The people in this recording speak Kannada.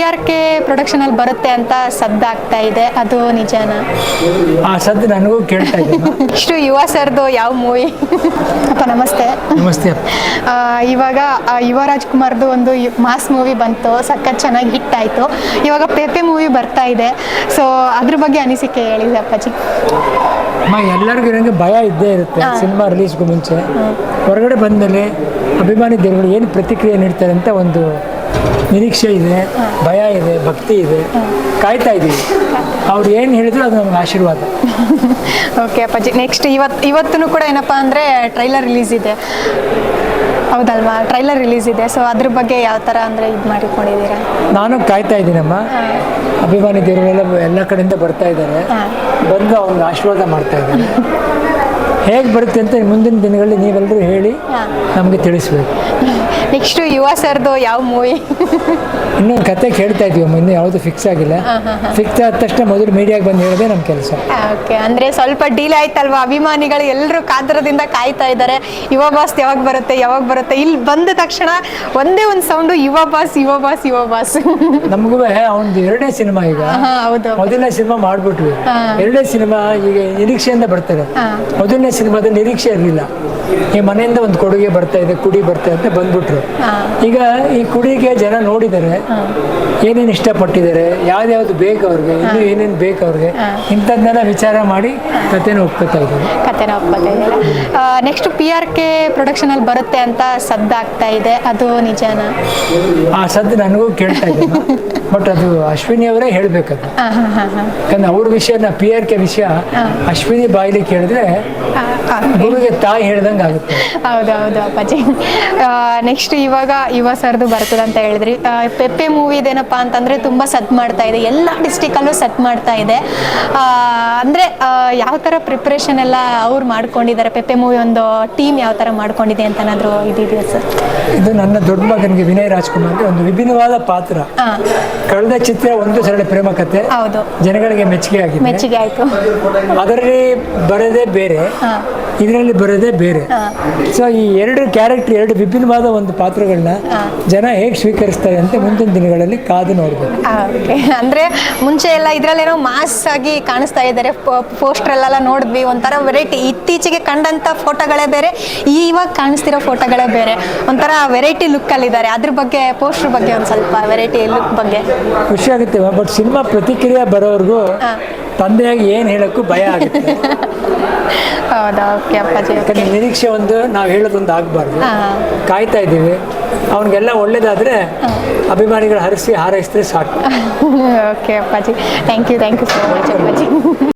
ಆರ್ ಕೆ ಪ್ರೊಡಕ್ಷನ್ ಅಲ್ಲಿ ಬರುತ್ತೆ ಅಂತ ಸದ್ದಾಗ್ತಾ ಇದೆ. ಅದು ನಿಜಾನ? ಆ ಸದ್ದು ನನಗೂ ಕೇಳ್ತಾ ಇದೆ. ಇಷ್ಟು ಯುವ ಸರ್ದು ಯಾವ ಮೂವಿ? ಅಪ್ಪ ನಮಸ್ತೆ. ನಮಸ್ತೆ. ಆ, ಇವಾಗ ಆ, ಯುವ ರಾಜ್ಕುಮಾರ್ದು ಒಂದು ಯು- ಮಾಸ್ ಮೂವಿ ಬಂತು. ಸಖತ್ ಚೆನ್ನಾಗಿ ಹಿಟ್ ಆಯ್ತು. ಇವಾಗ ಪೇಪೆ ಮೂವಿ ಬರ್ತಾ ಇದೆ. ಸೊ ಅದ್ರ ಬಗ್ಗೆ ಅನಿಸಿಕೆ ಹೇಳಿದೆ ಅಪ್ಪಾಜಿ. ಅಮ್ಮ ಎಲ್ಲರಿಗೂ ನನಗೆ ಭಯ ಇದ್ದೇ ಇರುತ್ತೆ. ಹಾ. ಸಿನಿಮಾ ರಿಲೀಸ್ಗೂ ಮುಂಚೆ. ಹೊರಗಡೆ ಬಂದಮೇಲೆ ಅಭಿಮಾನಿ ದೇವರುಗಳು ಏನು ಪ್ರತಿಕ್ರಿಯೆ ನೀಡ್ತಾರೆ ಅಂತ ಒಂದು ನಿರೀಕ್ಷೆ ಇದೆ ಭಯ ಇದೆ ಭಕ್ತಿ ಇದೆ ಕಾಯ್ತಾ ಇದ್ದೀವಿ. ಅವ್ರು ಏನು ಹೇಳಿದ್ರು ಅದು ನಮ್ಗೆ ಆಶೀರ್ವಾದ. ಓಕೆ ಅಪ್ಪಾಜಿ. ನೆಕ್ಸ್ಟ್ ಇವತ್ತು ಇವತ್ತು ಕೂಡ ಏನಪ್ಪ ಅಂದರೆ ಟ್ರೈಲರ್ ರಿಲೀಸ್ ಇದೆ. ಹೌದಲ್ವಾ? ಟ್ರೈಲರ್ ರಿಲೀಸ್ ಇದೆ. ಸೊ ಅದ್ರ ಬಗ್ಗೆ ಯಾವ ಥರ ಅಂದರೆ ಇದು ಮಾಡಿಕೊಂಡಿದ್ದೀರಾ? ನಾನು ಕಾಯ್ತಾ ಇದ್ದೀನಮ್ಮ. ಅಭಿಮಾನಿ ದೇವರೆಲ್ಲ ಎಲ್ಲ ಕಡೆಯಿಂದ ಬರ್ತಾ ಇದ್ದಾರೆ. ಬಂದು ಅವ್ನಿಗೆ ಆಶೀರ್ವಾದ ಮಾಡ್ತಾ ಇದ್ದಾರೆ. ಹೇಗೆ ಬರುತ್ತೆ ಅಂತ ಮುಂದಿನ ದಿನಗಳಲ್ಲಿ ನೀವೆಲ್ಲರೂ ಹೇಳಿ. ನಮಗೆ ತಿಳಿಸ್ಬೇಕು. ನೆಕ್ಸ್ಟ್ ಯುವ ಸರ್ದು ಯಾವ ಮೂವಿ? ಇನ್ನೊಂದು ಕತೆ ಕೇಳ್ತಾ ಇದೀವಿ ಇನ್ನೂ ಯಾವುದು ಫಿಕ್ಸ್ ಆಗಿಲ್ಲ. ಫಿಕ್ಸ್ ಆದ ತಕ್ಷಣ ಮೊದಲು ಮೀಡಿಯಾಗೆ ಬಂದು ಹೇಳೋದೇ ನಮ್ಮ ಕೆಲಸ. ಓಕೆ ಅಂದರೆ ಸ್ವಲ್ಪ ಡೀಲ್ ಆಯ್ತಲ್ವಾ? ಅಭಿಮಾನಿಗಳು ಎಲ್ಲರೂ ಕಾತರದಿಂದ ಕಾಯ್ತಾ ಇದ್ದಾರೆ. ಯುವ ಬಾಸ್ ಯಾವಾಗ ಬರುತ್ತೆ ಯಾವಾಗ ಬರುತ್ತೆ? ಇಲ್ಲಿ ಬಂದ ತಕ್ಷಣ ಒಂದೇ ಒಂದು ಸೌಂಡು ಯುವ ಬಾಸ್ ಯುವ ಬಾಸ್ ಯುವ ಬಾಸ್ ನಮಗೂ ಅವನದು ಎರಡನೇ ಸಿನಿಮಾ ಈಗ. ಮೊದಲನೇ ಸಿನಿಮಾ ಮಾಡ್ಬಿಟ್ವಿ. ಎರಡನೇ ಸಿನಿಮಾ ಈಗ ನಿರೀಕ್ಷೆಯಿಂದ ಬರ್ತಾರೆ. ಮೊದಲನೇ ಸಿನಿಮಾದ ನಿರೀಕ್ಷೆ ಇರಲಿಲ್ಲ. ಈ ಮನೆಯಿಂದ ಒಂದು ಕೊಡುಗೆ ಬರ್ತಾ ಇದೆ ಕುಡಿ ಬರ್ತಾ ಇದೆ ಅಂತ ಬಂದ್ಬಿಟ್ರು. ಈಗ ಈ ಕುಡಿಗೆ ಜನ ನೋಡಿದರೆ ಏನೇನು ಇಷ್ಟಪಟ್ಟಿದ್ದಾರೆ ಯಾವ್ದ್ಯಾವ್ದು ಬೇಕು ಅವ್ರಿಗೆ ಇನ್ನು ಏನೇನು ಬೇಕು ಅವ್ರಿಗೆ ಇಂಥದ್ದನ್ನೆಲ್ಲ ವಿಚಾರ ಮಾಡಿ ಕಥೆನ ಒಪ್ಕೋತಾ ಇದ್ದಾರೆ. ಕತೆನ ಒಪ್ಕೋತಾ ಇದ್ದಾರೆ. Next P R K production ಅಲ್ಲಿ ಬರುತ್ತೆ ಅಂತ ಸದ್ದಾಗ್ತಾ ಇದೆ. ಅದು ನಿಜಾನ? ಆ ಸದ್ದು ನನಗೂ ಕೇಳ್ತಾ ಇದೆ. ಬಟ್ ಅದು ಅಶ್ವಿನಿ ಅವರೇ ಹೇಳ್ಬೇಕದು. ಯಾಕಂದ್ರೆ ಅವ್ರ ವಿಷಯನ ಪಿ ಆರ್ ಕೆ ವಿಷಯ ಅಶ್ವಿನಿ ಬಾಯಿಲಿ ಕೇಳಿದ್ರೆ ಗುರುಗೆ ತಾಯಿ ಹೇಳ್ದಂಗೆ ಆಗುತ್ತೆ ಹೌದು ಹೌದು ಅಪ್ಪಾಜಿ ನೆಕ್ಸ್ಟ್ ಇವಾಗ ಯುವ ಸರ್ದು ಬರ್ತದೆ ಅಂತ ಹೇಳಿದ್ರಿ. ಪೆಪ್ಪೆ ಮೂವಿ ಇದೇನಪ್ಪ ಅಂತಂದ್ರೆ ತುಂಬಾ ಸತ್ ಮಾಡ್ತಾ ಇದೆ. ಎಲ್ಲ ಡಿಸ್ಟಿಕಲ್ಲೂ ಸತ್ ಮಾಡ್ತಾ ಇದೆ. ಅಂದ್ರೆ ಯಾವ ತರ ಪ್ರಿಪ್ರೇಷನ್ ಎಲ್ಲ ಅವ್ರು ಮಾಡ್ಕೊಂಡಿದ್ದಾರೆ? ಪೆಪ್ಪೆ ಮೂವಿ ಒಂದು ಟೀಮ್ ಯಾವ ತರ ಮಾಡ್ಕೊಂಡಿದೆ ಅಂತ ಏನಾದರೂ ಇದಿದೆಯಾ ಸರ್ ಇದು ನನ್ನ ದೊಡ್ಡ ಮಗನಿಗೆ ವಿನಯ್ ರಾಜ್ಕುಮಾರ್ ಒಂದು ವಿಭಿನ್ನವಾದ ಪಾತ್ರ. ಕಳೆದ ಚಿತ್ರ ಒಂದು ಸರಳ ಪ್ರೇಮ ಕಥೆ ಹೌದು. ಜನಗಳಿಗೆ ಮೆಚ್ಚುಗೆ ಆಗಿದೆ. ಮೆಚ್ಚುಗೆ ಆಯ್ತು. ಅದರಲ್ಲಿ ಬರೋದೇ ಬೇರೆ. ಹಾಂ. ಇದರಲ್ಲಿ ಬರೋದೇ ಬೇರೆ. ಸೊ ಈ ಎರಡು ಕ್ಯಾರೆಕ್ಟರ್ ಎರಡು ವಿಭಿನ್ನವಾದ ಒಂದು ಪಾತ್ರಗಳನ್ನ ಜನ ಹೇಗೆ ಸ್ವೀಕರಿಸ್ತಾರೆ ಅಂತ ಮುಂದಿನ ದಿನಗಳಲ್ಲಿ ಕಾದು ನೋಡಬೇಕು. ಅಂದ್ರೆ ಮುಂಚೆ ಎಲ್ಲ ಇದ್ರಲ್ಲೇನೋ ಮಾಸ್ ಆಗಿ ಕಾಣಿಸ್ತಾ ಇದ್ದಾರೆ. ಪೋಸ್ಟರ್ ಎಲ್ಲ ನೋಡಿದ್ವಿ. ಒಂಥರ ವೆರೈಟಿ ಇತ್ತೀಚೆಗೆ ಕಂಡಂತ ಫೋಟೋಗಳೇ ಬೇರೆ ಇವಾಗ ಕಾಣಿಸ್ತಿರೋ ಫೋಟೋಗಳೇ ಬೇರೆ. ಒಂಥರ ವೆರೈಟಿ ಲುಕ್ ಅಲ್ಲಿ ಇದ್ದಾರೆ. ಅದ್ರ ಬಗ್ಗೆ ಪೋಸ್ಟರ್ ಬಗ್ಗೆ ಒಂದು ಸ್ವಲ್ಪ ವೆರೈಟಿ ಲುಕ್ ಬಗ್ಗೆ. ಖುಷಿ ಆಗುತ್ತೆ. ಬಟ್ ಸಿನಿಮಾ ಪ್ರತಿಕ್ರಿಯೆ ಬರೋರ್ಗು. ತಂದೆಯಾಗಿ ಏನು ಹೇಳಕ್ಕೂ ಭಯ ಆಗುತ್ತೆ. ಹೌದಾ ಓಕೆ ಅಪ್ಪಾಜಿ ಯಾಕಂದ್ರೆ ನಿರೀಕ್ಷೆ ಒಂದು ನಾವು ಹೇಳೋದೊಂದು ಆಗಬಾರ್ದು. ಕಾಯ್ತಾ ಇದ್ದೀವಿ. ಅವನಿಗೆಲ್ಲ ಒಳ್ಳೇದಾದ್ರೆ ಅಭಿಮಾನಿಗಳು ಹರಿಸಿ ಹಾರೈಸಿದ್ರೆ ಸಾಕು. ಓಕೆ ಅಪ್ಪಾಜಿ. Thank you thank you so much ಅಪ್ಪಾಜಿ.